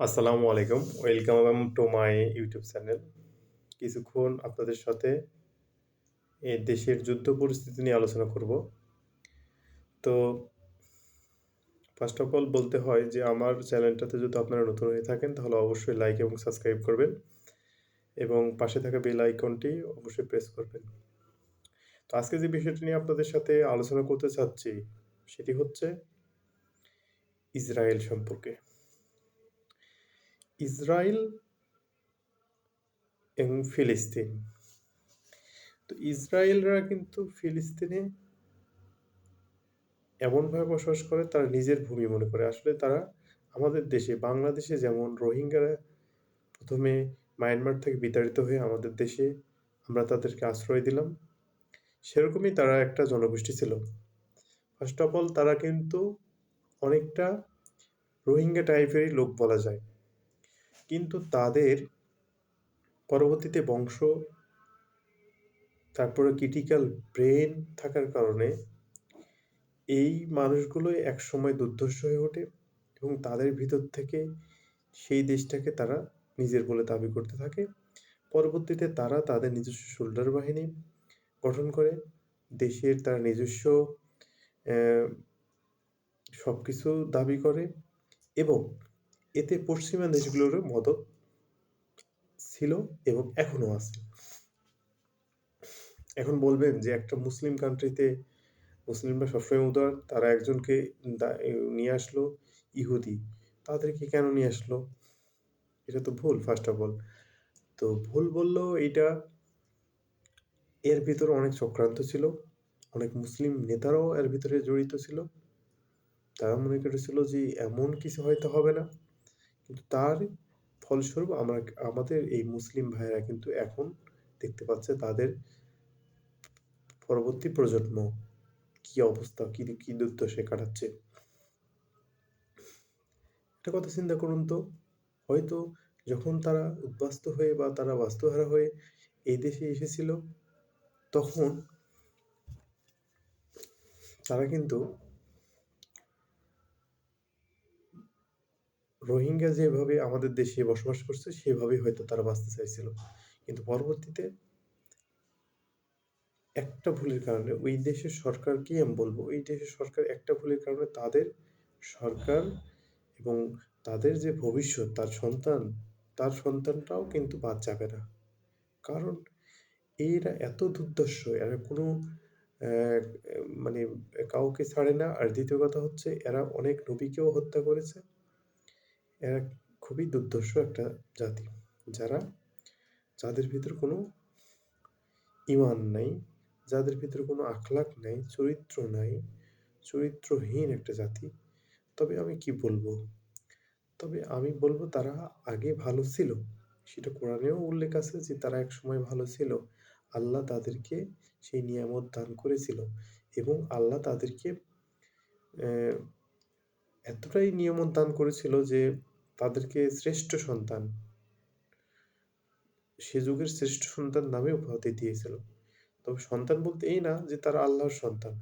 আসসালামু আলাইকুম। Welcome to my YouTube channel. কিছুক্ষণ আপনাদের সাথে দেশের যুদ্ধ পরিস্থিতি নিয়ে আলোচনা করব। তো ফার্স্ট অফ অল বলতে হয় যে, আমার চ্যানেলটাতে যদি আপনারা নতুন হয়ে থাকেন, তাহলে অবশ্যই লাইক এবং সাবস্ক্রাইব করবেন এবং পাশে থাকা বেল আইকনটি অবশ্যই প্রেস করবেন। তো, আজকে যে বিষয়টি নিয়ে আপনাদের সাথে আলোচনা করতে চাচ্ছি, সেটি হচ্ছে ইসরায়েল সম্পর্কে। ইসরায়েল এবং ফিলিস্তিন। তো ইসরায়েলরা কিন্তু ফিলিস্তিনে এমনভাবে বসবাস করে, তারা নিজের ভূমি মনে করে। আসলে তারা আমাদের দেশে, বাংলাদেশে যেমন রোহিঙ্গারা প্রথমে মায়ানমার থেকে বিতাড়িত হয়ে আমাদের দেশে আমরা তাদেরকে আশ্রয় দিলাম। সেরকমই তারা একটা জনগোষ্ঠী ছিল। ফার্স্ট অফ অল তারা কিন্তু অনেকটা রোহিঙ্গা টাইপেরই লোক বলা যায়। কিন্তু তাদের পরবর্তীতে বংশ, তারপরে ক্রিটিক্যাল ব্রেন থাকার কারণে এই মানুষগুলোই একসময় দুর্ধর্ষ হয়ে ওঠে এবং তাদের ভিতর থেকে সেই দেশটাকে তারা নিজের বলে দাবি করতে থাকে। পরবর্তীতে তারা তাদের নিজস্ব শোল্ডার বাহিনী গঠন করে। দেশের তার নিজস্ব সব কিছু দাবি করে এবং এতে পশ্চিমা দেশগুলোরও মদত ছিল এবং এখনও আছে। এখন বলবেন যে একটা মুসলিম কান্ট্রিতে মুসলিমরা সবসময় উদার, তারা একজনকে নিয়ে আসলো ইহুদি। তাদেরকে কেন নিয়ে আসলো? এটা তো ভুল ফার্স্ট অফ অল তো ভুল বললেও এটা এর ভিতরে অনেক চক্রান্ত ছিল, অনেক মুসলিম নেতারাও এর ভিতরে জড়িত ছিল। তারা মনে করেছিল যে এমন কিছু হয়তো হবে না। কিন্তু তার ফলস্বরূপ আমরা আমাদের এই মুসলিম ভাইয়েরা কিন্তু এখন দেখতে পাচ্ছে তাদের পরবর্তী প্রজন্ম কি অবস্থা, কি কি দুর্দশে কাটাচ্ছে। একটা কথা চিন্তা করুন তো, হয়তো যখন তারা উদ্বাস্ত হয়ে বা তারা বাস্তুহারা হয়ে এই দেশে এসেছিল, তখন তারা কিন্তু রোহিঙ্গা যেভাবে আমাদের দেশে বসবাস করছে, সেভাবেই হয়তো তারা বাঁচতে চাইছিল। কিন্তু পরবর্তীতে একটা ভুলের কারণে ওই দেশের সরকার কি আমি বলব? ওই দেশের সরকার একটা ভুলের কারণে তাদের সরকার এবং তাদের যে ভবিষ্যৎ, তার সন্তান, তার সন্তানটাও কিন্তু বাদ যাবে না। কারণ এরা এত দুর্দর্শ, এরা কোনো মানে কাউকে ছাড়ে না। আর দ্বিতীয় কথা হচ্ছে, এরা অনেক নবীকেও হত্যা করেছে। এরা খুবই দুর্ধর্ষ একটা জাতি। যারা, যাদের ভিতর কোনো ইমান নাই, যাদের ভিতর কোনো আখলাক নাই, চরিত্র নাই, চরিত্রহীন একটা জাতি। তবে আমি কি বলব? তবে আমি বলব তারা আগে ভালো ছিল। সেটা কোরআনেও উল্লেখ আছে যে তারা এক সময় ভালো ছিল। আল্লাহ তাদেরকে সেই নিয়ামত দান করেছিল এবং আল্লাহ তাদেরকে এতটাই নিয়ামত দান করেছিল যে তাদেরকে শ্রেষ্ঠ সন্তান সে যুগের শ্রেষ্ঠ সন্তান নামে উপাধি দিয়েছিল। তবে সন্তান বলতে এই না যে তারা আল্লাহর সন্তান।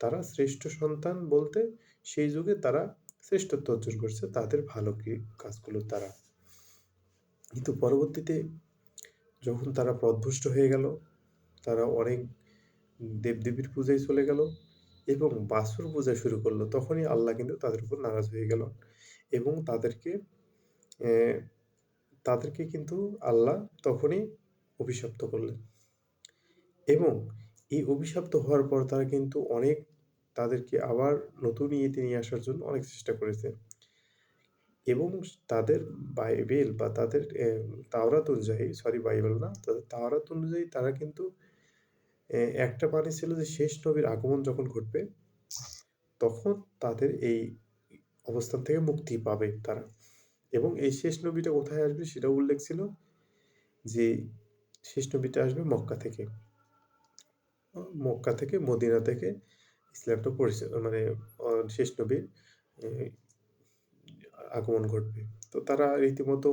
তারা শ্রেষ্ঠ সন্তান বলতে সেই যুগে তারা শ্রেষ্ঠত্ব অর্জন করছে, তাদের ভালো কি কাজগুলো তারা। কিন্তু পরবর্তীতে যখন তারা পদভুষ্ট হয়ে গেল, তারা অনেক দেবদেবীর পূজায় চলে গেল এবং বাসুর পূজা শুরু করল, তখনই আল্লাহ কিন্তু তাদের উপর নারাজ হয়ে গেল এবং তাদেরকে তাদেরকে কিন্তু আল্লাহ তখনই অভিশপ্ত করলেন। এবং এই অভিশপ্ত হওয়ার পর তারা কিন্তু অনেক তাদেরকে আবার নতুন ইয়েতে নিয়ে আসার জন্য অনেক চেষ্টা করেছে। এবং তাদের বাইবেল বা তাদের তাওরাত অনুযায়ী সরি বাইবেল না, তাদের তাওরাত অনুযায়ী তারা কিন্তু একটা মানে ছিল যে শেষ নবীর আগমন যখন ঘটবে, তখন তাদের এই অবস্থান থেকে মুক্তি পাবে তারা। এবং এই শেষ নবীটা কোথায় আসবে সেটা উল্লেখ ছিল যে শেষ নবীটা আসবে মক্কা থেকে। মক্কা থেকে মদিনা থেকে ইসলামটা পরিচয় মানে শেষ নবীর আগমন ঘটবে। তো তারা রীতিমতো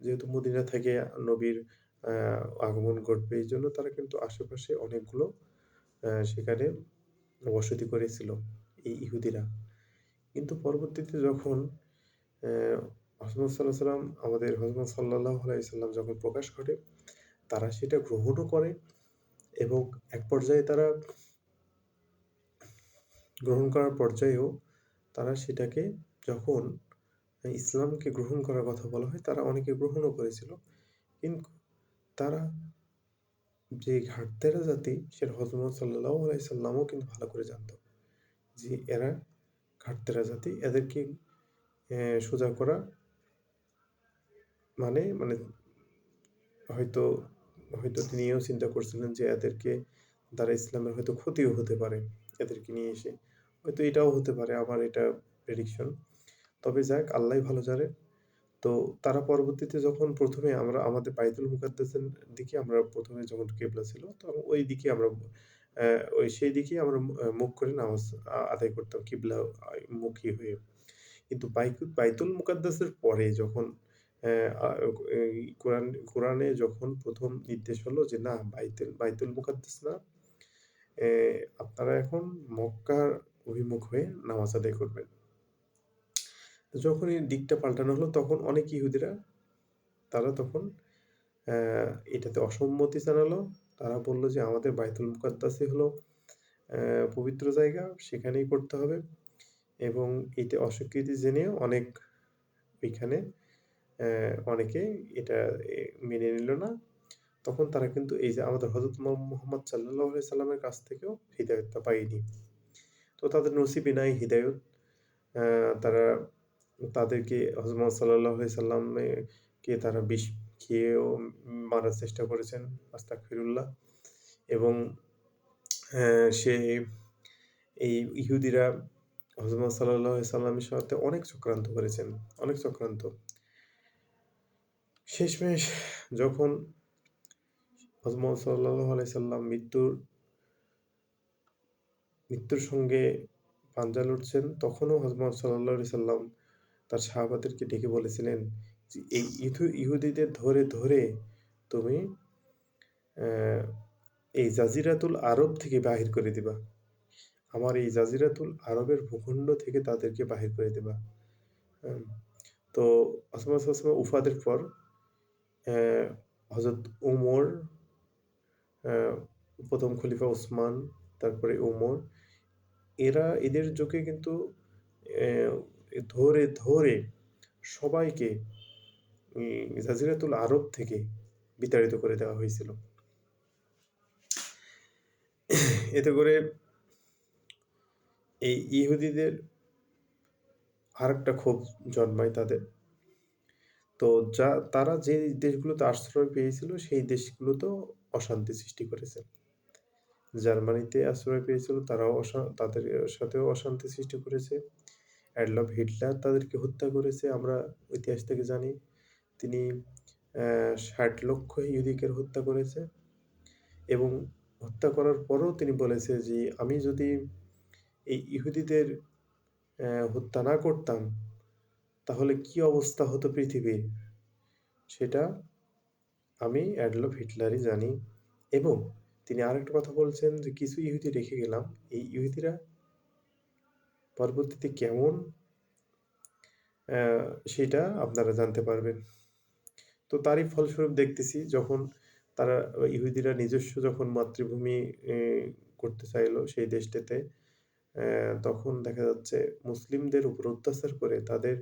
যেহেতু মদিনা থেকে নবীর আগমন ঘটবে। এই জন্য তারা কিন্তু আশেপাশে অনেকগুলো সেখানে বসতি করেছিল এই ইহুদিরা। কিন্তু পরবর্তীতে যখন হজরত সাল্লাহ সাল্লাম, আমাদের হজরত সাল্লাহ আলাইসাল্লাম যখন প্রকাশ ঘটে, তারা সেটা গ্রহণও করে এবং এক পর্যায়ে তারা গ্রহণ করার পর্যায়েও তারা সেটাকে যখন ইসলামকে গ্রহণ করার কথা বলা হয়, তারা অনেকে গ্রহণও করেছিল। কিন্তু তারা যে ঘাটতেরা জাতি, সেটা হজরত সাল্লাহ আলাইসাল্লামও কিন্তু ভালো করে জানত যে এরা ঘাটতেরা জাতি। এদেরকে সোজা করা মানে মানে হয়তো হয়তো তিনিও চিন্তা করছিলেন যে এদেরকে দ্বারা ইসলামের হয়তো ক্ষতিও হতে পারে এদেরকে নিয়ে এসে। হয়তো এটাও হতে পারে আমার এটা প্রেডিকশন তবে যাক আল্লাহ ভালো জানে। তো তারা পরবর্তীতে যখন প্রথমে আমরা, আমাদের বাইতুল মুকাদ্দাসের দিকে আমরা প্রথমে যখন কেবলা ছিল, তখন ওই দিকে আমরা ওই সেই দিকে আমরা মুখ করে নামাজ আদায় করতাম, কিবলা মুখী হয়ে। কিন্তু বাইতুল মুকাদ্দাসের পরে যখন কোরআন, কোরআনে যখন প্রথম নির্দেশ হলো যে, না, বাইতুল বাইতুল মুকাদ্দাস না আপনারা এখন মক্কার অভিমুখ হয়ে নামাজ আদায় করবেন। যখন এই দিকটা পাল্টানো হলো, তখন অনেক ইহুদিরা, তারা তখন এটাতে অসম্মতি জানালো। তারা বলল যে, আমাদের বাইতুল মুকাদ্দাসই হলো পবিত্র জায়গা, সেখানেই করতে হবে। এবং এতে অস্বীকৃতি জেনেও অনেক, ওইখানে অনেকে এটা মেনে নিল না। তখন তারা কিন্তু এই যে, আমাদের হজরত মোহাম্মদ সাল্লাহ সাল্লামের কাছ থেকেও হৃদায়তটা পায়নি। তো তাদের নসিবে নাই হৃদায়ত। তারা তাদেরকে হজরত সাল্লাহ সাল্লামকে তারা বিষ খেয়েও মারার চেষ্টা করেছেন আস্তাক ফিরুল্লাহ এবং সে এই ইহুদিরা হজমত সাল্লাহ সাল্লামের সাথে অনেক চক্রান্ত করেছেন, অনেক চক্রান্ত। শেষমেশ যখন হজরত সাল্লাহ আলাইসাল্লাম মৃত্যুর মৃত্যুর সঙ্গে পাঞ্জা লড়ছেন তখনও হজরত সাল্লাহ সাল্লাম তার সাহাবাদেরকে ডেকে বলেছিলেন যে, এই ইহু, ইহুদিদের ধরে ধরে তুমি এই জাজিরাতুল আরব থেকে বাহির করে দিবা। আমার এই জাজিরাতুল আরবের ভূখণ্ড থেকে তাদেরকে বাহির করে দেবা। তো আসমা আসমা উফাদের পর হজরত উমর প্রথম খলিফা ওসমান তারপরে উমর, এরা এদের যুগে কিন্তু ধরে ধরে সবাইকে জাজিরাতুল আরব থেকে বিতাড়িত করে দেওয়া হয়েছিল। এতে করে এই ইহুদিদের আর একটা ক্ষোভ জন্মায় তাদের। তো যা, তারা যে দেশগুলোতে আশ্রয় পেয়েছিল, সেই দেশগুলোতেও অশান্তি সৃষ্টি করেছে। জার্মানিতে আশ্রয় পেয়েছিল, তারাও তাদের সাথেও অশান্তি সৃষ্টি করেছে। অ্যাডলফ হিটলার তাদেরকে হত্যা করেছে, আমরা ইতিহাস থেকে জানি। তিনি ষাট লক্ষ ইহুদিকের হত্যা করেছে এবং হত্যা করার পরও তিনি বলেছে যে, আমি যদি এই ইহুদিদের হত্যা না করতাম, তাহলে কি অবস্থা হতো পৃথিবীর? সেটা আমি অ্যাডলফ হিটলারই জানি। এবং তিনি আরেকটা কথা বলছেন যে, কিছু ইহুদি রেখে গেলাম। এই ইহুদিরা পরবর্তীতে কেমন সেটা আপনারা জানতে পারবেন। তো তারই ফলস্বরূপ দেখতেছি যখন তারা ইহুদিরা নিজস্ব যখন মাতৃভূমি করতে চাইলো সেই দেশটাতে তখন দেখা যাচ্ছে মুসলিমদের উপর অত্যাচার করে তাদের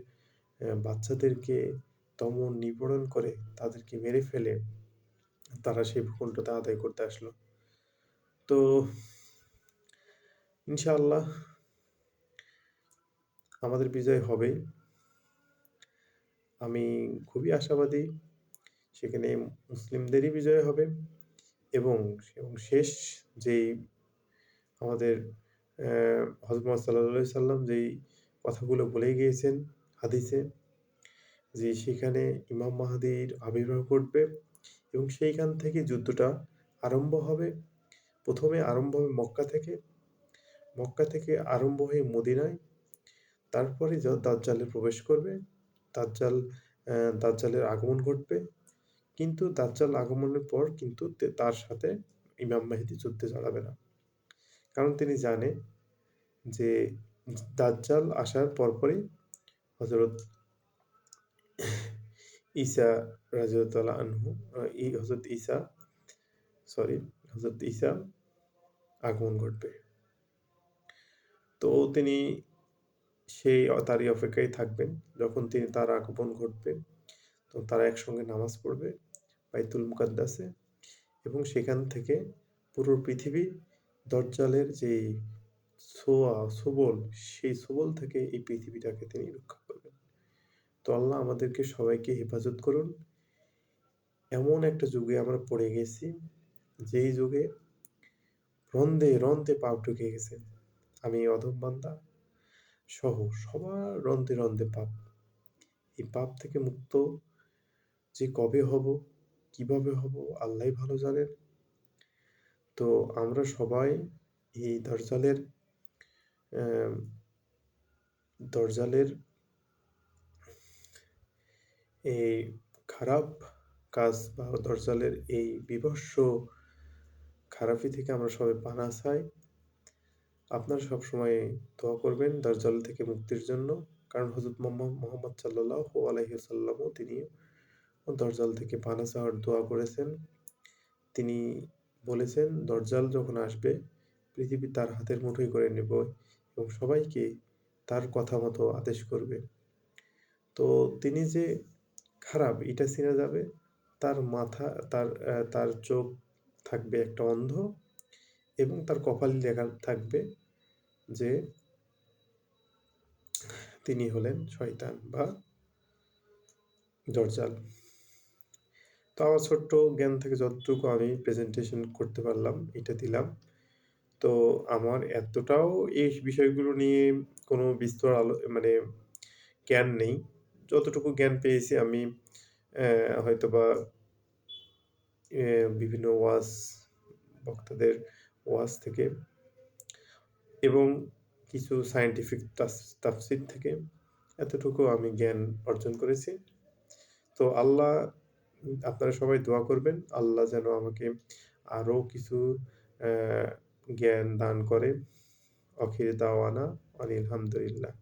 বাচ্চাদেরকে দমন নিপীড়ন করে তাদেরকে মেরে ফেলে তারা সেই ভূখণ্ডটা আদায় করতে আসলো। তো ইনশাআল্লাহ আমাদের বিজয় হবেই। আমি খুবই আশাবাদী, সেখানে মুসলিমদেরই বিজয় হবে এবং শেষ যেই আমাদের হজরত সাল্লা সাল্লাম যেই কথাগুলো বলে গিয়েছেন হাদিসে, যে সেখানে ইমাম মাহাদির আবির্ভাব ঘটবে এবং সেইখান থেকে যুদ্ধটা আরম্ভ হবে। প্রথমে আরম্ভ হবে মক্কা থেকে। মক্কা থেকে আরম্ভ হয়ে মদিনায় তারপরে দাজ্জালে প্রবেশ করবে। দাজ্জাল দাজ্জালের আগমন ঘটবে। কিন্তু দাজ্জাল আগমনের পর কিন্তু তার সাথে ইমাম মাহিদি যুদ্ধে জড়াবে না। কারণ তিনি জানে যে দাজ্জাল আসার পরপরই হজরত ঈসা রাদিয়াল্লাহু আনহু ই, হযরত ঈসা, সরি, হযরত ঈসা আগমন ঘটবে। তো তিনি সেই তারই অপেক্ষায় থাকবেন। যখন তিনি তার আগমন ঘটবে, তো তারা একসঙ্গে নামাজ পড়বে বাইতুল মুকাদ্দাসে এবং সেখান থেকে পুরো পৃথিবী দরজালের যেই ছোঁয়া, ছোবল, সেই ছোবল থেকে এই পৃথিবীটাকে তিনি রক্ষা করবেন। তো আল্লাহ আমাদেরকে সবাইকে হেফাজত করুন। এমন একটা যুগে আমরা পড়ে গেছি, যেই যুগে রন্ধে, রন্ধে পাপ ঢুকে গেছে। আমি অধম বান্দা সহ সবার রন্ধে, রন্ধে পাপ। এই পাপ থেকে মুক্ত যে কবে হব, কীভাবে হব আল্লাহই ভালো জানেন। তো আমরা সবাই এই দজ্জালের দরজালের এই খারাপ কাজ বা দজ্জালের এই বীভৎস খারাপি থেকে আমরা সবাই পানাহ চাই। আপনারা সবসময় দোয়া করবেন দজ্জাল থেকে মুক্তির জন্য। কারণ হযরত মোহাম্মদ আলাইহি ওয়াসাল্লামও তিনি দজ্জাল থেকে পানাহ চাওয়ার দোয়া করেছেন। তিনি বলেছেন, "দজ্জাল যখন আসবে, পৃথিবী তার হাতের মুঠোয় করে নেব এবং সবাইকে তার কথা মতো আদেশ করবে।" তো তিনি যে খারাপ এটা চিনা যাবে তার মাথা তার তার চোখ থাকবে একটা অন্ধ এবং তার কপালে লেখা থাকবে যে তিনি হলেন শয়তান বা দজ্জাল। তো আমার ছোট্ট জ্ঞান থেকে যতটুকু আমি প্রেজেন্টেশন করতে পারলাম, এটা দিলাম। তো আমার এতটাও এই বিষয়গুলো নিয়ে কোনো বিস্তর আলো মানে জ্ঞান নেই। যতটুকু জ্ঞান পেয়েছি আমি হয়তোবা বিভিন্ন ওয়াজ বক্তাদের ওয়াজ থেকে এবং কিছু সায়েন্টিফিক তাফসীর থেকে এতটুকু আমি জ্ঞান অর্জন করেছি। তো আল্লাহ, আপনারা সবাই দোয়া করবেন। আল্লাহ যেন আমাকে আরও কিছু জ্ঞান দান করে। অখির দাওয়ানা, আনিল হামদুলিল্লাহ।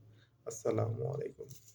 আসসালামু আলাইকুম।